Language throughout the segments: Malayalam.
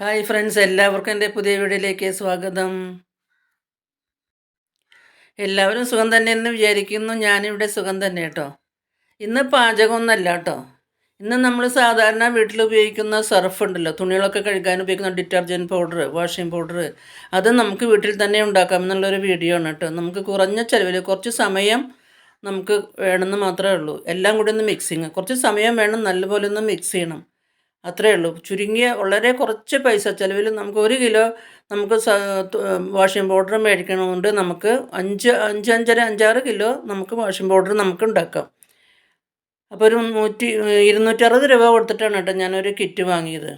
ഹായ് ഫ്രണ്ട്സ് എല്ലാവർക്കും എന്റെ പുതിയ വീഡിയോയിലേക്ക് സ്വാഗതം. എല്ലാവരും സുഖം തന്നെയെന്ന് വിചാരിക്കുന്നു. ഞാനിവിടെ സുഖം തന്നെ കേട്ടോ. ഇന്ന് പാചകമൊന്നല്ല കേട്ടോ. ഇന്ന് നമ്മൾ സാധാരണ വീട്ടിൽ ഉപയോഗിക്കുന്ന സർഫ് ഉണ്ടല്ലോ. തുണികളൊക്കെ കഴുകാൻ ഉപയോഗിക്കുന്ന ഡിറ്റർജന്റ് പൗഡർ വാഷിംഗ് പൗഡർ അത് നമുക്ക് വീട്ടിൽ തന്നെ ഉണ്ടാക്കാം എന്നുള്ളൊരു വീഡിയോ ആണ് കേട്ടോ. നമുക്ക് കുറഞ്ഞ ചിലവിൽ കുറച്ച് സമയം നമുക്ക് വേണമെന്ന് മാത്രമേ ഉള്ളൂ. എല്ലാം കൂടി ഒന്ന് മിക്സിങ് കുറച്ച് സമയം വേണം നല്ലപോലെ ഒന്ന് മിക്സ് ചെയ്യണം. അത്രയേ ഉള്ളൂ. ചുരുങ്ങിയ വളരെ കുറച്ച് പൈസ ചിലവിൽ നമുക്ക് ഒരു കിലോ നമുക്ക് വാഷിംഗ് പൗഡർ മേടിക്കണമുണ്ട് നമുക്ക് അഞ്ച് അഞ്ച് അഞ്ചര അഞ്ചാറ് കിലോ നമുക്ക് വാഷിംഗ് പൗഡർ നമുക്ക് ഉണ്ടാക്കാം അപ്പോൾ ഒരു നൂറ്റി ഇരുന്നൂറ്ററുപത് രൂപ കൊടുത്തിട്ടാണ് കേട്ടോ ഞാനൊരു കിറ്റ് വാങ്ങിയത്.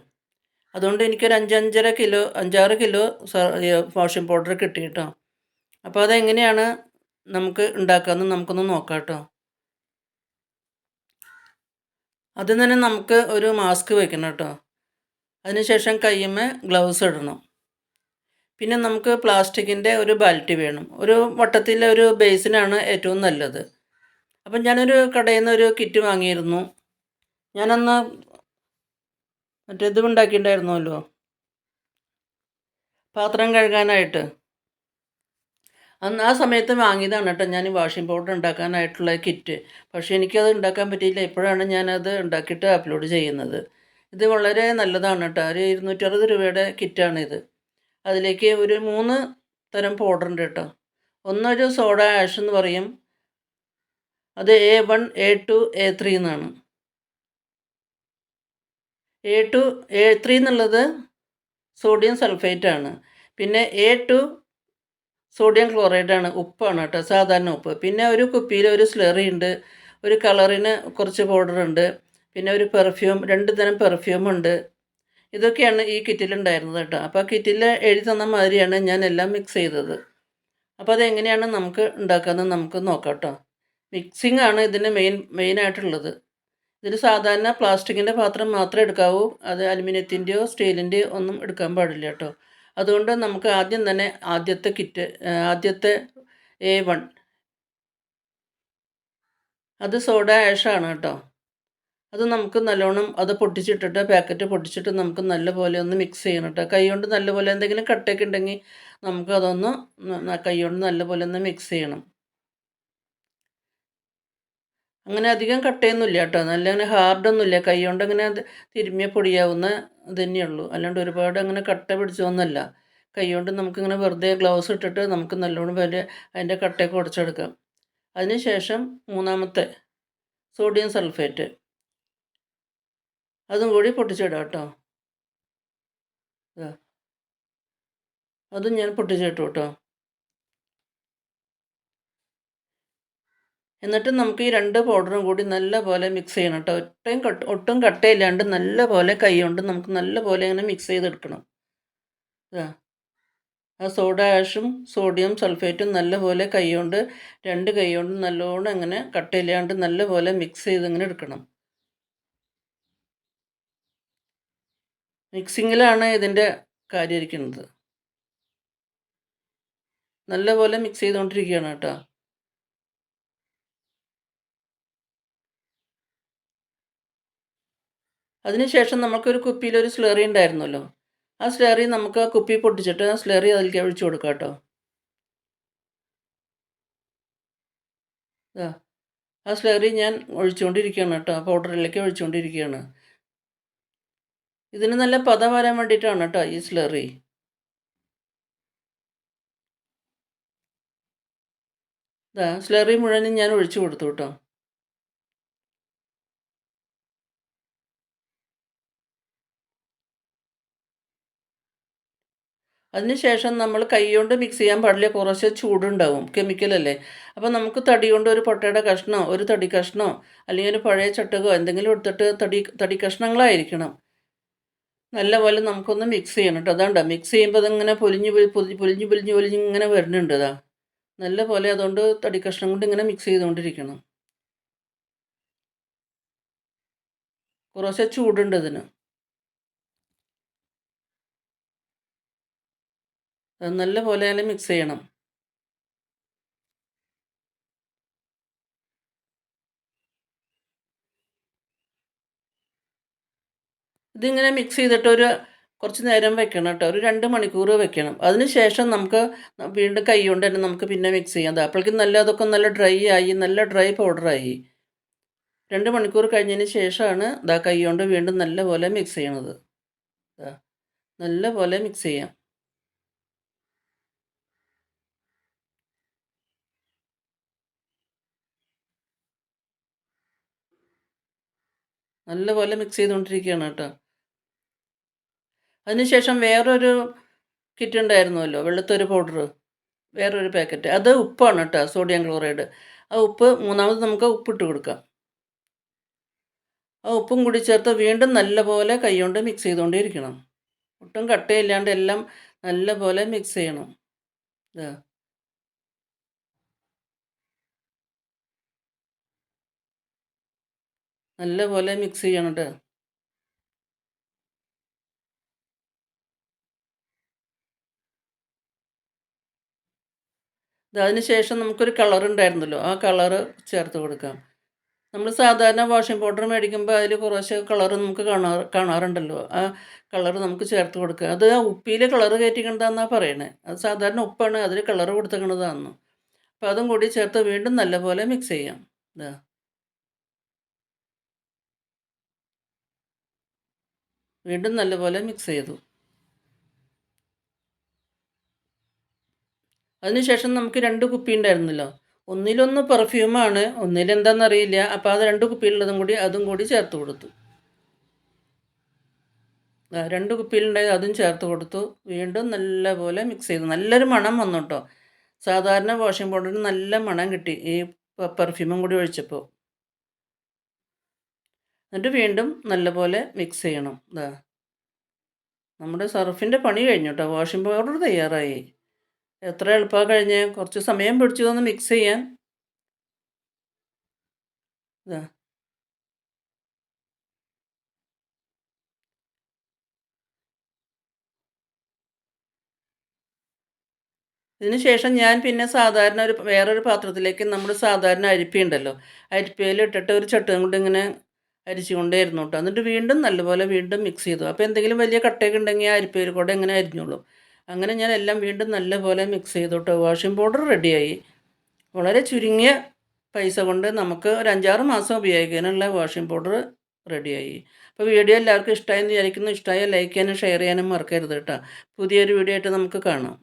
അതുകൊണ്ട് എനിക്കൊരു അഞ്ചഞ്ചര കിലോ അഞ്ചാറ് കിലോ വാഷിംഗ് പൗഡർ കിട്ടി കേട്ടോ. അപ്പോൾ അതെങ്ങനെയാണ് നമുക്ക് ഉണ്ടാക്കാമെന്ന് നമുക്കൊന്ന് നോക്കാം കേട്ടോ. ആദ്യം തന്നെ നമുക്ക് ഒരു മാസ്ക് വെക്കണം കേട്ടോ. അതിനുശേഷം കയ്യുമ്മേ ഗ്ലൗസ് ഇടണം. പിന്നെ നമുക്ക് പ്ലാസ്റ്റിക്കിന്റെ ഒരു ബാൽറ്റി വേണം. ഒരു വട്ടത്തിലെ ഒരു ബേസിനാണ് ഏറ്റവും നല്ലത്. അപ്പം ഞാനൊരു കടയിൽ നിന്ന് ഒരു കിറ്റ് വാങ്ങിയിരുന്നു. ഞാനന്ന് മറ്റേത് ഉണ്ടാക്കിയിട്ടുണ്ടായിരുന്നല്ലോ. പാത്രം കഴുകാനായിട്ട്. അന്ന് ആ സമയത്ത് വാങ്ങിയതാണ് കേട്ടോ. ഞാൻ വാഷിംഗ് പൗഡർ ഉണ്ടാക്കാനായിട്ടുള്ള കിറ്റ് പക്ഷേ എനിക്കത് ഉണ്ടാക്കാൻ പറ്റിയില്ല. ഇപ്പോഴാണ് ഞാനത് ഉണ്ടാക്കിയിട്ട് അപ്ലോഡ് ചെയ്യുന്നത്. ഇത് വളരെ നല്ലതാണ് കേട്ടോ. ഒരു ഇരുന്നൂറ്ററുപത് രൂപയുടെ കിറ്റാണിത് അതിലേക്ക് ഒരു മൂന്ന് തരം പൗഡർ ഉണ്ട് കേട്ടോ. ഒന്നൊരു സോഡ ആഷ് എന്ന് പറയും. അത് A one A two A three എന്നാണ്. എ ടു എ ത്രീ എന്നുള്ളത് സോഡിയം സൾഫേറ്റ് ആണ്. പിന്നെ എ ടു സോഡിയം ക്ലോറൈഡാണ് ഉപ്പാണ് കേട്ടോ സാധാരണ ഉപ്പ്. പിന്നെ ഒരു കുപ്പിയിൽ ഒരു സ്ലറി ഉണ്ട് ഒരു കളറിന് കുറച്ച് പൗഡർ ഉണ്ട് പിന്നെ ഒരു പെർഫ്യൂം രണ്ട് തരം പെർഫ്യൂം ഉണ്ട്. ഇതൊക്കെയാണ് ഈ കിറ്റിൽ ഉണ്ടായിരുന്നത് കേട്ടോ. അപ്പോൾ ആ കിറ്റിൽ എഴുതി തന്ന മാതിരിയാണ് ഞാൻ എല്ലാം മിക്സ് ചെയ്തത്. അപ്പോൾ അതെങ്ങനെയാണ് നമുക്ക് ഉണ്ടാക്കാമെന്ന് നമുക്ക് നോക്കാം കേട്ടോ. മിക്സിംഗ് ആണ് ഇതിന് മെയിൻ മെയിനായിട്ടുള്ളത് ഇതിൽ സാധാരണ പ്ലാസ്റ്റിക്കിന്റെ പാത്രം മാത്രമേ എടുക്കാവൂ അത് അലുമിനിയത്തിന്റെയോ സ്റ്റീലിന്റെയോ ഒന്നും എടുക്കാൻ പാടില്ല കേട്ടോ. അതുകൊണ്ട് നമുക്ക് ആദ്യം തന്നെ ആദ്യത്തെ കിറ്റ് ആദ്യത്തെ എ വൺ. അത് സോഡ ആഷാണ് കേട്ടോ. അത് നമുക്ക് നല്ലോണം അത് പൊട്ടിച്ചിട്ടിട്ട് പാക്കറ്റ് പൊട്ടിച്ചിട്ട് നമുക്ക് നല്ലപോലെ ഒന്ന് മിക്സ് ചെയ്യണം കേട്ടോ. കൈ കൊണ്ട് നല്ലപോലെ എന്തെങ്കിലും കട്ടയൊക്കെ ഉണ്ടെങ്കിൽ നമുക്കതൊന്ന് കൈ കൊണ്ട് നല്ലപോലെ ഒന്ന് മിക്സ് ചെയ്യണം. അങ്ങനെ അധികം കട്ടയൊന്നുമില്ല കേട്ടോ. നല്ല അങ്ങനെ ഹാർഡൊന്നുമില്ല കൈ കൊണ്ട് അങ്ങനെ തിരുമ്മിയ പൊടിയാവുന്ന തന്നെയുള്ളൂ. അല്ലാണ്ട് ഒരുപാട് അങ്ങനെ കട്ട പിടിച്ചൊന്നുമല്ല. കൈ കൊണ്ട് നമുക്കിങ്ങനെ വെറുതെ ഗ്ലൗസ് ഇട്ടിട്ട് നമുക്ക് നല്ലോണം വരെ അതിന്റെ കട്ടയൊക്കെ ഉടച്ചെടുക്കാം. അതിന് ശേഷം മൂന്നാമത്തെ സോഡിയം സൾഫേറ്റ് അതും കൂടി പൊട്ടിച്ചിടാം കേട്ടോ. അതും ഞാൻ പൊട്ടിച്ചിട്ടു കേട്ടോ. എന്നിട്ട് നമുക്ക് ഈ രണ്ട് പൗഡറും കൂടി നല്ല പോലെ മിക്സ് ചെയ്യണം കേട്ടോ ഒട്ടും കട്ട് ഒട്ടും കട്ടയില്ലാണ്ട് നല്ല പോലെ കൈ കൊണ്ട് നമുക്ക് നല്ല പോലെ ഇങ്ങനെ മിക്സ് ചെയ്തെടുക്കണം. ആ സോഡ ആഷും സോഡിയം സൾഫേറ്റും നല്ലപോലെ കൈ കൊണ്ട് രണ്ട് കൈ കൊണ്ട് നല്ലോണം ഇങ്ങനെ കട്ടയില്ലാണ്ട് നല്ലപോലെ മിക്സ് ചെയ്ത് ഇങ്ങനെ എടുക്കണം. മിക്സിങ്ങിലാണ് ഇതിന്റെ കാര്യം ഇരിക്കുന്നത് നല്ലപോലെ മിക്സ് ചെയ്തുകൊണ്ടിരിക്കുകയാണ് കേട്ടോ. അതിനുശേഷം നമുക്കൊരു കുപ്പിയിൽ ഒരു സ്ലറി ഉണ്ടായിരുന്നല്ലോ. ആ സ്ലറി നമുക്ക് ആ കുപ്പി പൊട്ടിച്ചിട്ട് ആ സ്ലറി അതിലേക്ക് ഒഴിച്ചു കൊടുക്കാം കേട്ടോ. ആ സ്ലറി ഞാൻ ഒഴിച്ചുകൊണ്ടിരിക്കുകയാണ് കേട്ടോ. പൗഡറിലേക്ക് ഒഴിച്ചുകൊണ്ടിരിക്കുകയാണ്. ഇതിന് നല്ല പത വരാൻ വേണ്ടിയിട്ടാണ് കേട്ടോ ഈ സ്ലറി സ്ലറി മുഴുവൻ ഞാൻ ഒഴിച്ചു കൊടുത്തു കേട്ടോ. അതിനുശേഷം നമ്മൾ കൈ കൊണ്ട് മിക്സ് ചെയ്യാൻ പാടില്ല. കുറച്ച് ചൂടുണ്ടാവും കെമിക്കലല്ലേ അപ്പോൾ നമുക്ക് തടി കൊണ്ട് ഒരു പൊട്ടയുടെ കഷ്ണോ ഒരു തടി കഷ്ണോ അല്ലെങ്കിൽ ഒരു പഴയ ചട്ടകോ എന്തെങ്കിലും എടുത്തിട്ട് തടി തടി കഷ്ണങ്ങളായിരിക്കണം. നല്ലപോലെ നമുക്കൊന്ന് മിക്സ് ചെയ്യണം കേട്ടോ അതാണ്ടോ? മിക്സ് ചെയ്യുമ്പോൾ അതിങ്ങനെ പൊലിഞ്ഞ് പൊലിഞ്ഞ് പൊലിഞ്ഞ് പൊലിഞ്ഞ് ഇങ്ങനെ വരുന്നുണ്ട് അതാ നല്ല പോലെ അതുകൊണ്ട് തടി കഷ്ണം കൊണ്ട് ഇങ്ങനെ മിക്സ് ചെയ്തുകൊണ്ടിരിക്കണം. കുറച്ച് ചൂടുണ്ട് ഇതിന് നല്ല പോലെ തന്നെ മിക്സ് ചെയ്യണം. ഇതിങ്ങനെ മിക്സ് ചെയ്തിട്ട് ഒരു കുറച്ച് നേരം വെക്കണം കേട്ടോ. ഒരു രണ്ട് മണിക്കൂർ വെക്കണം. അതിന് ശേഷം നമുക്ക് വീണ്ടും കൈ കൊണ്ട് തന്നെ നമുക്ക് പിന്നെ മിക്സ് ചെയ്യാം. അപ്പോഴേക്കും നല്ല അതൊക്കെ നല്ല ഡ്രൈ ആയി നല്ല ഡ്രൈ പൗഡറായി രണ്ട് മണിക്കൂർ കഴിഞ്ഞതിന് ശേഷമാണ് ഇതാ കൈ കൊണ്ട് വീണ്ടും നല്ല പോലെ മിക്സ് ചെയ്യണത്. നല്ല പോലെ മിക്സ് ചെയ്യാം. നല്ല പോലെ മിക്സ് ചെയ്തുകൊണ്ടിരിക്കുകയാണ് കേട്ടോ. അതിനുശേഷം വേറൊരു കിറ്റ് ഉണ്ടായിരുന്നല്ലോ വെളുത്തൊരു പൗഡർ വേറൊരു പാക്കറ്റ് അത് ഉപ്പാണ് കേട്ടോ സോഡിയം ക്ലോറൈഡ് ആ ഉപ്പ് മൂന്നാമത് നമുക്ക് ഉപ്പിട്ട് കൊടുക്കാം. ആ ഉപ്പും കൂടി ചേർത്ത് വീണ്ടും നല്ലപോലെ കൈകൊണ്ട് മിക്സ് ചെയ്തുകൊണ്ടേയിരിക്കണം ഒട്ടും കട്ടയില്ലാണ്ട് എല്ലാം നല്ലപോലെ മിക്സ് ചെയ്യണം. ഇതാ നല്ലപോലെ മിക്സ് ചെയ്യണം കേട്ടോ അതിന് ശേഷം നമുക്കൊരു കളർ ഉണ്ടായിരുന്നല്ലോ. ആ കളറ് ചേർത്ത് കൊടുക്കാം. നമ്മൾ സാധാരണ വാഷിംഗ് പൗഡർ മേടിക്കുമ്പോൾ അതിൽ കുറച്ച് കളർ നമുക്ക് കാണാ കാണാറുണ്ടല്ലോ. ആ കളർ നമുക്ക് ചേർത്ത് കൊടുക്കുക. അത് ആ ഉപ്പിയിൽ കളർ കയറ്റിക്കണതാന്നാണ് പറയണേ. അത് സാധാരണ ഉപ്പാണ് അതിൽ കളർ കൊടുത്തേക്കണതാണെന്ന് അപ്പോൾ അതും കൂടി ചേർത്ത് വീണ്ടും നല്ലപോലെ മിക്സ് ചെയ്യാം. ഇതാ വീണ്ടും നല്ലപോലെ മിക്സ് ചെയ്തു. അതിനുശേഷം നമുക്ക് രണ്ട് കുപ്പി ഉണ്ടായിരുന്നല്ലോ. ഒന്നിലൊന്ന് പെർഫ്യൂമാണ് ഒന്നിലെന്താണെന്നറിയില്ല അപ്പോൾ അത് രണ്ട് കുപ്പിയിലുള്ളതും കൂടി അതും കൂടി ചേർത്ത് കൊടുത്തു. രണ്ട് കുപ്പിയിലുണ്ടായത് അതും ചേർത്ത് കൊടുത്തു. വീണ്ടും നല്ലപോലെ മിക്സ് ചെയ്തു. നല്ലൊരു മണം വന്നു കേട്ടോ. സാധാരണ വാഷിംഗ് പൗഡറിന് നല്ല മണം കിട്ടി ഈ പെർഫ്യൂമും കൂടി ഒഴിച്ചപ്പോൾ എന്നിട്ട് വീണ്ടും നല്ലപോലെ മിക്സ് ചെയ്യണം. ഇതാ നമ്മുടെ സർഫിന്റെ പണി കഴിഞ്ഞു കേട്ടോ വാഷിംഗ് പൗഡർ തയ്യാറായി. എത്ര എളുപ്പമാണ് കഴിഞ്ഞ്. കുറച്ച് സമയം പിടിച്ചു ഒന്ന് മിക്സ് ചെയ്യാൻ. ഇതാ ഇതിന് ശേഷം ഞാൻ പിന്നെ സാധാരണ ഒരു വേറൊരു പാത്രത്തിലേക്ക് നമ്മൾ സാധാരണ അരിപ്പിയുണ്ടല്ലോ അരിപ്പയിൽ ഇട്ടിട്ട് ഒരു ചട്ടുകം കൊണ്ട് ഇങ്ങനെ അരിച്ചുകൊണ്ടേയിരുന്നു കേട്ടോ. എന്നിട്ട് വീണ്ടും നല്ലപോലെ വീണ്ടും മിക്സ് ചെയ്തു. അപ്പോൾ എന്തെങ്കിലും വലിയ കട്ടയൊക്കെ ഉണ്ടെങ്കിൽ ആ അരിപ്പയിൽ കൂടെ ഇങ്ങനെ അരിഞ്ഞോളും. അങ്ങനെ ഞാൻ എല്ലാം വീണ്ടും നല്ലപോലെ മിക്സ് ചെയ്തു കേട്ടോ. വാഷിംഗ് പൗഡർ റെഡിയായി വളരെ ചുരുങ്ങിയ പൈസ കൊണ്ട് നമുക്ക് ഒരു അഞ്ചാറ് മാസം ഉപയോഗിക്കാനുള്ള വാഷിംഗ് പൗഡർ റെഡിയായി അപ്പോൾ വീഡിയോ എല്ലാവർക്കും ഇഷ്ടമായി എന്ന് വിചാരിക്കുന്നു. ഇഷ്ടമായ ലൈക്ക് ചെയ്യാനും ഷെയർ ചെയ്യാനും മറക്കരുത് കേട്ടോ. പുതിയൊരു വീഡിയോ ആയിട്ട് നമുക്ക് കാണാം.